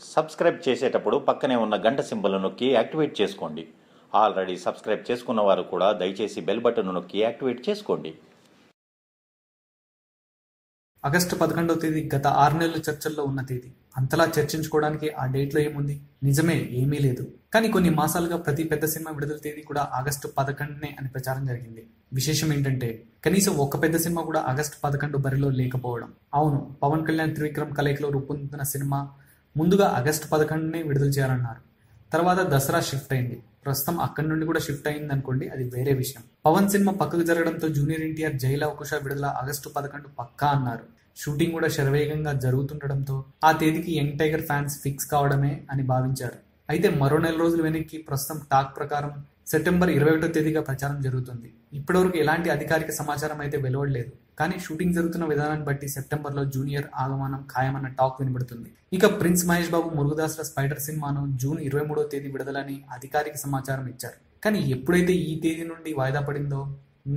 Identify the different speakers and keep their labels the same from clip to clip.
Speaker 1: Subscribe చేసేటప్పుడు పక్కనే ఉన్న గంట సింబల్ నొక్కి యాక్టివేట్ చేసుకోండి. ఆల్రెడీ సబ్స్క్రైబ్ చేసుకున్న వారు కూడా దయచేసి బెల్ బటన్ నొక్కి యాక్టివేట్ చేసుకోండి.
Speaker 2: ఆగస్టు పదకొండవ తేదీ గత ఆరు నెలల చర్చల్లో ఉన్న తేదీ. అంతలా చర్చించుకోవడానికి ఆ డేట్లో ఏముంది? నిజమే ఏమీ లేదు. కానీ కొన్ని మాసాలుగా ప్రతి పెద్ద సినిమా విడుదల తేదీ కూడా ఆగస్టు పదకొండునే అని ప్రచారం జరిగింది. విశేషం ఏంటంటే కనీసం ఒక్క పెద్ద సినిమా కూడా ఆగస్టు పదకొండు బరిలో లేకపోవడం. అవును పవన్ కళ్యాణ్ త్రివిక్రమ్ కలయికలో రూపొందుతున్న సినిమా ముందుగా ఆగస్టు పదకొండునే విడుదల చేయాలన్నారు. తర్వాత దసరా షిఫ్ట్ అయింది. ప్రస్తుతం అక్కడి నుండి కూడా షిఫ్ట్ అయింది అనుకోండి అది వేరే విషయం. పవన్ సినిమా పక్కకు జరగడంతో జూనియర్ ఎన్టీఆర్ జైల అవకాశ విడుదల ఆగస్టు పదకొండు పక్కా అన్నారు. షూటింగ్ కూడా శరవేగంగా జరుగుతుండడంతో ఆ తేదీకి యంగ్ టైగర్ ఫ్యాన్స్ ఫిక్స్ కావడమే అని భావించారు. అయితే మరో నెల రోజులు వెనక్కి ప్రస్తుతం టాక్ ప్రకారం సెప్టెంబర్ ఇరవై ఒకటో తేదీగా ప్రచారం జరుగుతుంది. ఇప్పటివరకు ఎలాంటి అధికారిక సమాచారం అయితే వెలువడలేదు. కానీ షూటింగ్ జరుగుతున్న విధానాన్ని బట్టి సెప్టెంబర్లో జూనియర్ ఆగమనం ఖాయమన్న టాక్ వినబడుతుంది. ఇక ప్రిన్స్ మహేష్ బాబు మురుగదాస్ల స్పైడర్ సినిమాను జూన్ ఇరవై మూడో తేదీ విడుదలని అధికారిక సమాచారం ఇచ్చారు. కానీ ఎప్పుడైతే ఈ తేదీ నుండి వాయిదా పడిందో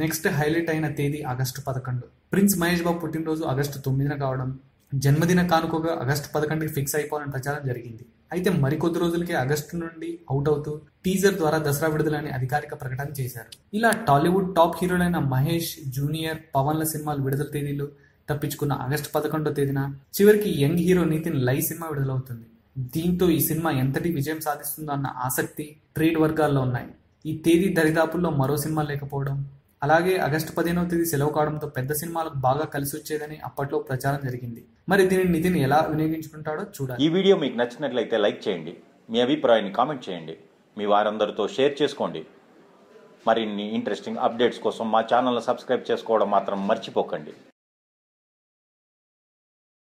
Speaker 2: నెక్స్ట్ హైలైట్ అయిన తేదీ ఆగస్టు పదకొండు. ప్రిన్స్ మహేష్ బాబు పుట్టినరోజు ఆగస్టు తొమ్మిదిన కావడం జన్మదిన కానుకగా ఆగస్టు పదకొండుకి ఫిక్స్ అయిపోవాలని ప్రచారం జరిగింది. అయితే మరికొద్ది రోజులకే ఆగస్టు నుండి అవుట్ అవుతూ టీజర్ ద్వారా దసరా విడుదలని అధికారిక ప్రకటన చేశారు. ఇలా టాలీవుడ్ టాప్ హీరోలైన మహేష్ జూనియర్ పవన్ల సినిమాలు విడుదల తేదీలు తప్పించుకున్న ఆగస్టు పదకొండో తేదీన చివరికి యంగ్ హీరో నితిన్ లై సినిమా విడుదలవుతుంది. దీంతో ఈ సినిమా ఎంతటి విజయం సాధిస్తుందో అన్న ఆసక్తి ట్రేడ్ వర్గాల్లో ఉన్నాయి. ఈ తేదీ దరిదాపుల్లో మరో సినిమా లేకపోవడం అలాగే ఆగస్టు పదిహేనవ తేదీ సెలవు కావడంతో పెద్ద సినిమాలకు బాగా కలిసి వచ్చేదని అప్పట్లో ప్రచారం జరిగింది. మరి దీనిని నితిన్ ఎలా వినియోగించుకుంటాడో చూడాలి.
Speaker 1: ఈ వీడియో మీకు నచ్చినట్లయితే లైక్ చేయండి. మీ అభిప్రాయాన్ని కామెంట్ చేయండి. మీ వారందరితో షేర్ చేసుకోండి. మరిన్ని ఇంట్రెస్టింగ్ అప్డేట్స్ కోసం మా ఛానల్ని సబ్స్క్రైబ్ చేసుకోవడం మాత్రం మర్చిపోకండి.